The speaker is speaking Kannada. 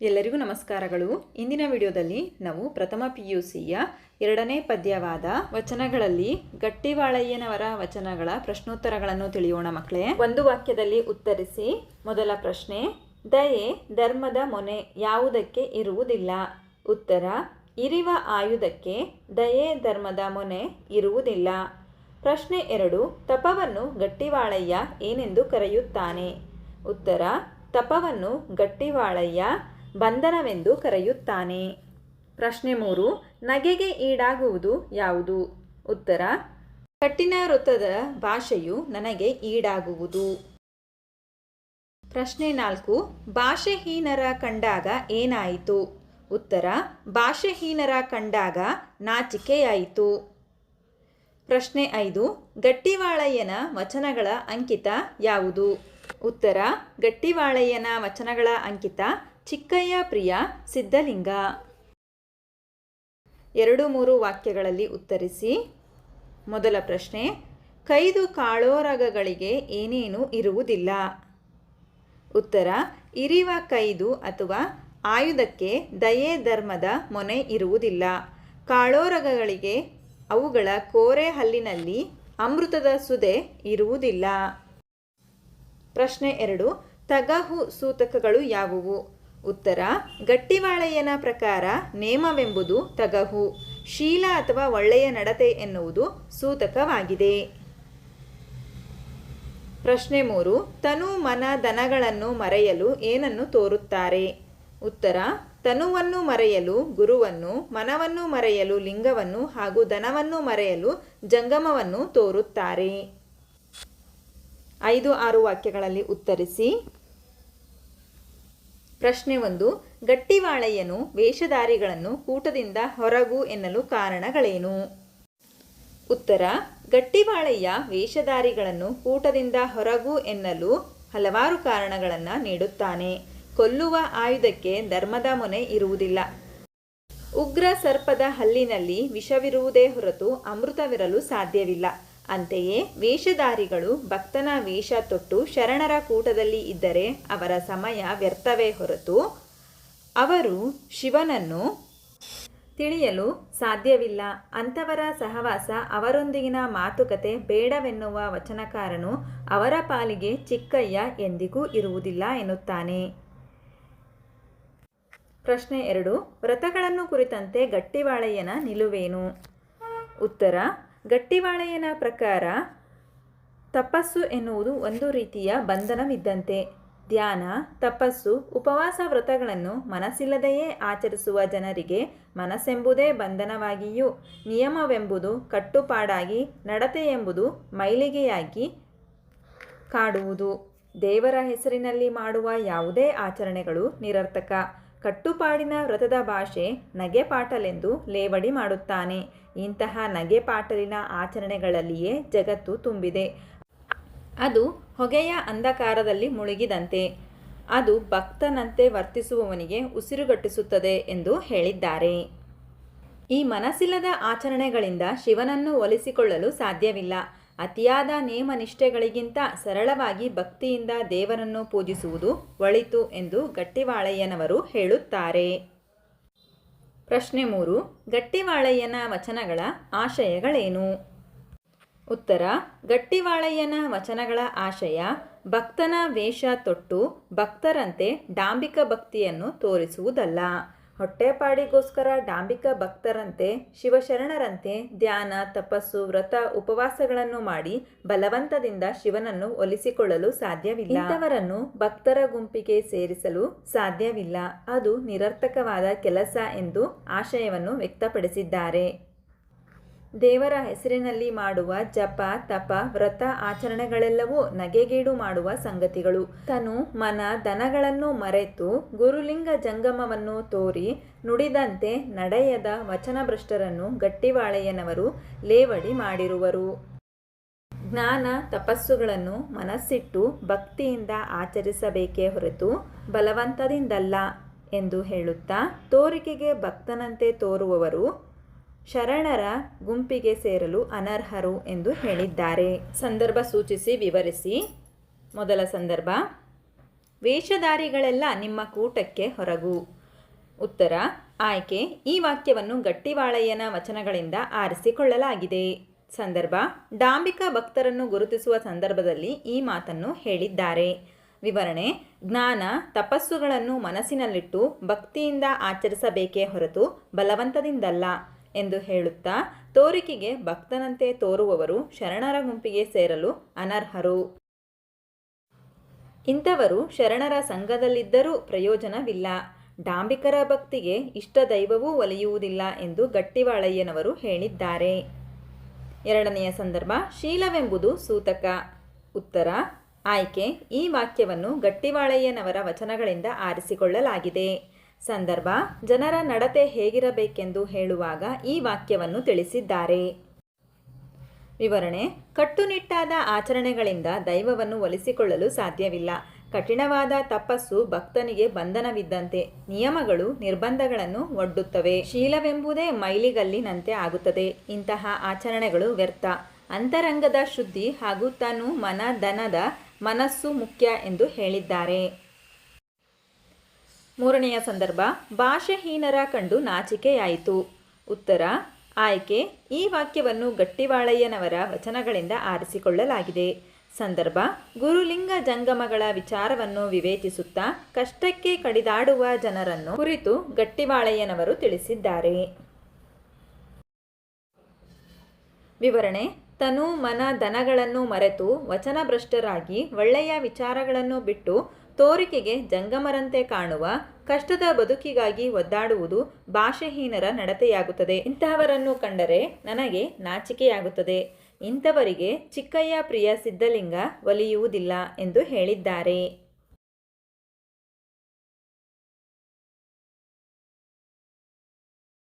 ಎಲ್ಲರಿಗೂ ನಮಸ್ಕಾರಗಳು. ಇಂದಿನ ವಿಡಿಯೋದಲ್ಲಿ ನಾವು ಪ್ರಥಮ ಪಿ ಯು ಸಿಯ ಎರಡನೇ ಪದ್ಯವಾದ ವಚನಗಳಲ್ಲಿ ಗಟ್ಟಿವಾಳಯ್ಯನವರ ವಚನಗಳ ಪ್ರಶ್ನೋತ್ತರಗಳನ್ನು ತಿಳಿಯೋಣ ಮಕ್ಕಳೇ. ಒಂದು ವಾಕ್ಯದಲ್ಲಿ ಉತ್ತರಿಸಿ, ಮೊದಲ ಪ್ರಶ್ನೆ, ದಯೆ ಧರ್ಮದ ಮೊನೆ ಯಾವುದಕ್ಕೆ ಇರುವುದಿಲ್ಲ? ಉತ್ತರ, ಇರಿವ ಆಯುಧಕ್ಕೆ ದಯೆ ಧರ್ಮದ ಮೊನೆ ಇರುವುದಿಲ್ಲ. ಪ್ರಶ್ನೆ ಎರಡು, ತಪವನ್ನು ಗಟ್ಟಿವಾಳಯ್ಯ ಏನೆಂದು ಕರೆಯುತ್ತಾನೆ? ಉತ್ತರ, ತಪವನ್ನು ಗಟ್ಟಿವಾಳಯ್ಯ ಬಂಧನವೆಂದು ಕರೆಯುತ್ತಾನೆ. ಪ್ರಶ್ನೆ ಮೂರು, ನಗೆಗೆ ಈಡಾಗುವುದು ಯಾವುದು? ಉತ್ತರ ಕಟ್ಟಿನ ವೃತ್ತದ ಭಾಷೆಯು ನನಗೆ ಈಡಾಗುವುದು. ಪ್ರಶ್ನೆ ನಾಲ್ಕು, ಭಾಷೆಹೀನರ ಕಂಡಾಗ ಏನಾಯಿತು? ಉತ್ತರ, ಭಾಷೆಹೀನರ ಕಂಡಾಗ ನಾಚಿಕೆಯಾಯಿತು. ಪ್ರಶ್ನೆ ಐದು, ಗಟ್ಟಿವಾಳಯ್ಯನ ವಚನಗಳ ಅಂಕಿತ ಯಾವುದು? ಉತ್ತರ, ಗಟ್ಟಿವಾಳಯ್ಯನ ವಚನಗಳ ಅಂಕಿತ ಚಿಕ್ಕಯ್ಯ ಪ್ರಿಯ ಸಿದ್ಧಲಿಂಗ. ಎರಡು ಮೂರು ವಾಕ್ಯಗಳಲ್ಲಿ ಉತ್ತರಿಸಿ. ಮೊದಲ ಪ್ರಶ್ನೆ, ಕೈದು ಕಾಳೋರಗಗಳಿಗೆ ಏನೇನು ಇರುವುದಿಲ್ಲ? ಉತ್ತರ, ಇರಿವ ಕೈದು ಅಥವಾ ಆಯುಧಕ್ಕೆ ದಯೆ ಧರ್ಮದ ಮೊನೆ ಇರುವುದಿಲ್ಲ. ಕಾಳೋರಗಗಳಿಗೆ ಅವುಗಳ ಕೋರೆ ಹಲ್ಲಿನಲ್ಲಿ ಅಮೃತದ ಸುದೆ ಇರುವುದಿಲ್ಲ. ಪ್ರಶ್ನೆ ಎರಡು, ತಗಹು ಸೂತಕಗಳು ಯಾವುವು? ಉತ್ತರ, ಗಟ್ಟಿವಾಳೆಯನ ಪ್ರಕಾರ ನೇಮವೆಂಬುದು ತಗಹು, ಶೀಲ ಅಥವಾ ಒಳ್ಳೆಯ ನಡತೆ ಎನ್ನುವುದು ಸೂತಕವಾಗಿದೆ. ಪ್ರಶ್ನೆ ಮೂರು, ತನು ಮನ ದನಗಳನ್ನು ಮರೆಯಲು ಏನನ್ನು ತೋರುತ್ತಾರೆ? ಉತ್ತರ, ತನುವನ್ನು ಮರೆಯಲು ಗುರುವನ್ನು, ಮನವನ್ನು ಮರೆಯಲು ಲಿಂಗವನ್ನು ಹಾಗೂ ದನವನ್ನು ಮರೆಯಲು ಜಂಗಮವನ್ನು ತೋರುತ್ತಾರೆ. ಐದು ಆರು ವಾಕ್ಯಗಳಲ್ಲಿ ಉತ್ತರಿಸಿ ಪ್ರಶ್ನೆ ಒಂದು, ಗಟ್ಟಿವಾಳೆಯನು ವೇಷಧಾರಿಗಳನ್ನು ಕೂಟದಿಂದ ಹೊರಗು ಎನ್ನಲು ಕಾರಣಗಳೇನು? ಉತ್ತರ ಗಟ್ಟಿವಾಳಯ್ಯ ವೇಷಧಾರಿಗಳನ್ನು ಕೂಟದಿಂದ ಹೊರಗು ಎನ್ನಲು ಹಲವಾರು ಕಾರಣಗಳನ್ನು ನೀಡುತ್ತಾನೆ. ಕೊಲ್ಲುವ ಆಯುಧಕ್ಕೆ ಧರ್ಮದ ಮೊನೆ ಇರುವುದಿಲ್ಲ. ಉಗ್ರ ಸರ್ಪದ ಹಲ್ಲಿನಲ್ಲಿ ವಿಷವಿರುವುದೇ ಹೊರತು ಅಮೃತವಿರಲು ಸಾಧ್ಯವಿಲ್ಲ. ಅಂತೆಯೇ ವೇಷಧಾರಿಗಳು ಭಕ್ತನ ವೇಷ ತೊಟ್ಟು ಶರಣರ ಕೂಟದಲ್ಲಿ ಇದ್ದರೆ ಅವರ ಸಮಯ ವ್ಯರ್ಥವೇ ಹೊರತು ಅವರು ಶಿವನನ್ನು ತಿಳಿಯಲು ಸಾಧ್ಯವಿಲ್ಲ. ಅಂಥವರ ಸಹವಾಸ ಅವರೊಂದಿಗಿನ ಮಾತುಕತೆ ಬೇಡವೆನ್ನುವ ವಚನಕಾರನು ಅವರ ಪಾಲಿಗೆ ಚಿಕ್ಕಯ್ಯ ಎಂದಿಗೂ ಇರುವುದಿಲ್ಲ ಎನ್ನುತ್ತಾನೆ. ಪ್ರಶ್ನೆ ಎರಡು, ವ್ರತಗಳನ್ನು ಕುರಿತಂತೆ ಗಟ್ಟಿವಾಳಯ್ಯನ ನಿಲುವೇನು? ಉತ್ತರ ಗಟ್ಟಿವಾಳೆಯನ ಪ್ರಕಾರ ತಪಸ್ಸು ಎನ್ನುವುದು ಒಂದು ರೀತಿಯ ಬಂಧನವಿದ್ದಂತೆ. ಧ್ಯಾನ, ತಪಸ್ಸು, ಉಪವಾಸ ವ್ರತಗಳನ್ನು ಮನಸ್ಸಿಲ್ಲದೆಯೇ ಆಚರಿಸುವ ಜನರಿಗೆ ಮನಸ್ಸೆಂಬುದೇ ಬಂಧನವಾಗಿಯೂ, ನಿಯಮವೆಂಬುದು ಕಟ್ಟುಪಾಡಾಗಿ ನಡತೆ ಎಂಬುದು ಮೈಲಿಗೆಯಾಗಿ ಕಾಡುವುದು. ದೇವರ ಹೆಸರಿನಲ್ಲಿ ಮಾಡುವ ಯಾವುದೇ ಆಚರಣೆಗಳು ನಿರರ್ಥಕ. ಕಟ್ಟುಪಾಡಿನ ವ್ರತದ ಭಾಷೆ ನಗೆಪಾಟಲೆಂದು ಲೇವಡಿ ಮಾಡುತ್ತಾನೆ. ಇಂತಹ ನಗೆಪಾಟಲಿನ ಆಚರಣೆಗಳಲ್ಲಿಯೇ ಜಗತ್ತು ತುಂಬಿದೆ. ಅದು ಹೊಗೆಯ ಅಂಧಕಾರದಲ್ಲಿ ಮುಳುಗಿದಂತೆ, ಅದು ಭಕ್ತನಂತೆ ವರ್ತಿಸುವವನಿಗೆ ಉಸಿರುಗಟ್ಟಿಸುತ್ತದೆ ಎಂದು ಹೇಳಿದ್ದಾರೆ. ಈ ಮನಸ್ಸಿಲ್ಲದ ಆಚರಣೆಗಳಿಂದ ಶಿವನನ್ನು ಒಲಿಸಿಕೊಳ್ಳಲು ಸಾಧ್ಯವಿಲ್ಲ. ಅತಿಯಾದ ನೇಮ ನಿಷ್ಠೆಗಳಿಗಿಂತ ಸರಳವಾಗಿ ಭಕ್ತಿಯಿಂದ ದೇವರನ್ನು ಪೂಜಿಸುವುದು ಒಳಿತು ಎಂದು ಗಟ್ಟಿವಾಳಯ್ಯನವರು ಹೇಳುತ್ತಾರೆ. ಪ್ರಶ್ನೆ ಮೂರು. ಗಟ್ಟಿವಾಳಯ್ಯನ ವಚನಗಳ ಆಶಯಗಳೇನು? ಉತ್ತರ. ಗಟ್ಟಿವಾಳಯ್ಯನ ವಚನಗಳ ಆಶಯ, ಭಕ್ತನ ವೇಷ ತೊಟ್ಟು ಭಕ್ತರಂತೆ ಡಾಂಬಿಕ ಭಕ್ತಿಯನ್ನು ತೋರಿಸುವುದಲ್ಲ. ಹೊಟ್ಟೆಪಾಡಿಗೋಸ್ಕರ ಡಾಂಬಿಕ ಭಕ್ತರಂತೆ, ಶಿವಶರಣರಂತೆ ಧ್ಯಾನ, ತಪಸ್ಸು, ವ್ರತ, ಉಪವಾಸಗಳನ್ನು ಮಾಡಿ ಬಲವಂತದಿಂದ ಶಿವನನ್ನು ಒಲಿಸಿಕೊಳ್ಳಲು ಸಾಧ್ಯವಿಲ್ಲ. ಇಂಥವರನ್ನು ಭಕ್ತರ ಗುಂಪಿಗೆ ಸೇರಿಸಲು ಸಾಧ್ಯವಿಲ್ಲ. ಅದು ನಿರರ್ಥಕವಾದ ಕೆಲಸ ಎಂದು ಆಶಯವನ್ನು ವ್ಯಕ್ತಪಡಿಸಿದ್ದಾರೆ. ದೇವರ ಹೆಸರಿನಲ್ಲಿ ಮಾಡುವ ಜಪ, ತಪ, ವ್ರತ ಆಚರಣೆಗಳೆಲ್ಲವೂ ನಗೆಗೇಡು ಮಾಡುವ ಸಂಗತಿಗಳು. ತನು ಮನ ದನಗಳನ್ನು ಮರೆತು ಗುರುಲಿಂಗ ಜಂಗಮವನ್ನು ತೋರಿ ನುಡಿದಂತೆ ನಡೆಯದ ವಚನಭ್ರಷ್ಟರನ್ನು ಗಟ್ಟಿವಾಳೆಯನವರು ಲೇವಡಿ ಮಾಡಿರುವರು. ಜ್ಞಾನ ತಪಸ್ಸುಗಳನ್ನು ಮನಸ್ಸಿಟ್ಟು ಭಕ್ತಿಯಿಂದ ಆಚರಿಸಬೇಕೇ ಹೊರತು ಬಲವಂತದಿಂದಲ್ಲ ಎಂದು ಹೇಳುತ್ತಾ ತೋರಿಕೆಗೆ ಭಕ್ತನಂತೆ ತೋರುವವರು ಶರಣರ ಗುಂಪಿಗೆ ಸೇರಲು ಅನರ್ಹರು ಎಂದು ಹೇಳಿದ್ದಾರೆ. ಸಂದರ್ಭ ಸೂಚಿಸಿ, ವಿವರಿಸಿ. ಮೊದಲ ಸಂದರ್ಭ. ವೇಷಧಾರಿಗಳೆಲ್ಲ ನಿಮ್ಮ ಕೂಟಕ್ಕೆ ಹೊರಗು. ಉತ್ತರ. ಆಯ್ಕೆ. ಈ ವಾಕ್ಯವನ್ನು ಗಟ್ಟಿವಾಳಯ್ಯನ ವಚನಗಳಿಂದ ಆರಿಸಿಕೊಳ್ಳಲಾಗಿದೆ. ಸಂದರ್ಭ. ಡಾಂಬಿಕ ಭಕ್ತರನ್ನು ಗುರುತಿಸುವ ಸಂದರ್ಭದಲ್ಲಿ ಈ ಮಾತನ್ನು ಹೇಳಿದ್ದಾರೆ. ವಿವರಣೆ. ಜ್ಞಾನ, ತಪಸ್ಸುಗಳನ್ನು ಮನಸ್ಸಿನಲ್ಲಿಟ್ಟು ಭಕ್ತಿಯಿಂದ ಆಚರಿಸಬೇಕೇ ಹೊರತು ಬಲವಂತದಿಂದಲ್ಲ. ಎಂದು ಹೇಳುತ್ತಾ, ತೋರಿಕೆಗೆ ಭಕ್ತನಂತೆ ತೋರುವವರು ಶರಣರ ಗುಂಪಿಗೆ ಸೇರಲು ಅನರ್ಹರು. ಇಂಥವರು ಶರಣರ ಸಂಘದಲ್ಲಿದ್ದರೂ ಪ್ರಯೋಜನವಿಲ್ಲ. ಡಾಂಬಿಕರ ಭಕ್ತಿಗೆ ಇಷ್ಟ ದೈವವೂ ಒಲಿಯುವುದಿಲ್ಲ ಎಂದು ಗಟ್ಟಿವಾಳಯ್ಯನವರು ಹೇಳಿದ್ದಾರೆ. ಎರಡನೆಯ ಸಂದರ್ಭ, ಶೀಲವೆಂಬುದು ಸೂತಕ. ಉತ್ತರ, ಆಯ್ಕೆ, ಈ ವಾಕ್ಯವನ್ನು ಗಟ್ಟಿವಾಳಯ್ಯನವರ ವಚನಗಳಿಂದ ಆರಿಸಿಕೊಳ್ಳಲಾಗಿದೆ. ಸಂದರ್ಭ, ಜನರ ನಡತೆ ಹೇಗಿರಬೇಕೆಂದು ಹೇಳುವಾಗ ಈ ವಾಕ್ಯವನ್ನು ತಿಳಿಸಿದ್ದಾರೆ. ವಿವರಣೆ, ಕಟ್ಟುನಿಟ್ಟಾದ ಆಚರಣೆಗಳಿಂದ ದೈವವನ್ನು ಒಲಿಸಿಕೊಳ್ಳಲು ಸಾಧ್ಯವಿಲ್ಲ. ಕಠಿಣವಾದ ತಪಸ್ಸು ಭಕ್ತನಿಗೆ ಬಂಧನವಿದ್ದಂತೆ ನಿಯಮಗಳು ನಿರ್ಬಂಧಗಳನ್ನು ಒಡ್ಡುತ್ತವೆ. ಶೀಲವೆಂಬುದೇ ಮೈಲಿಗಲ್ಲಿನಂತೆ ಆಗುತ್ತದೆ. ಇಂತಹ ಆಚರಣೆಗಳು ವ್ಯರ್ಥ. ಅಂತರಂಗದ ಶುದ್ಧಿ ಹಾಗೂ ತನು ಮನ ದನದ ಮನಸ್ಸು ಮುಖ್ಯ ಎಂದು ಹೇಳಿದ್ದಾರೆ. ಮೂರನೆಯ ಸಂದರ್ಭ, ಭಾಷೆಹೀನರ ಕಂಡು ನಾಚಿಕೆಯಾಯಿತು. ಉತ್ತರ, ಆಯ್ಕೆ, ಈ ವಾಕ್ಯವನ್ನು ಗಟ್ಟಿವಾಳಯ್ಯನವರ ವಚನಗಳಿಂದ ಆರಿಸಿಕೊಳ್ಳಲಾಗಿದೆ. ಸಂದರ್ಭ, ಗುರುಲಿಂಗ ಜಂಗಮಗಳ ವಿಚಾರವನ್ನು ವಿವೇಚಿಸುತ್ತಾ ಕಷ್ಟಕ್ಕೆ ಕಡಿದಾಡುವ ಜನರನ್ನು ಕುರಿತು ಗಟ್ಟಿವಾಳಯ್ಯನವರು ತಿಳಿಸಿದ್ದಾರೆ. ವಿವರಣೆ, ತನು ಮನ ದನಗಳನ್ನು ಮರೆತು ವಚನಭ್ರಷ್ಟರಾಗಿ ಒಳ್ಳೆಯ ವಿಚಾರಗಳನ್ನು ಬಿಟ್ಟು ತೋರಿಕೆಗೆ ಜಂಗಮರಂತೆ ಕಾಣುವ ಕಷ್ಟದ ಬದುಕಿಗಾಗಿ ಒದ್ದಾಡುವುದು ಭಾಷೆಹೀನರ ನಡತೆಯಾಗುತ್ತದೆ. ಇಂತಹವರನ್ನು ಕಂಡರೆ ನನಗೆ ನಾಚಿಕೆಯಾಗುತ್ತದೆ. ಇಂಥವರಿಗೆ ಚಿಕ್ಕಯ್ಯ ಪ್ರಿಯ ಸಿದ್ಧಲಿಂಗ ಒಲಿಯುವುದಿಲ್ಲ ಎಂದು ಹೇಳಿದ್ದಾರೆ.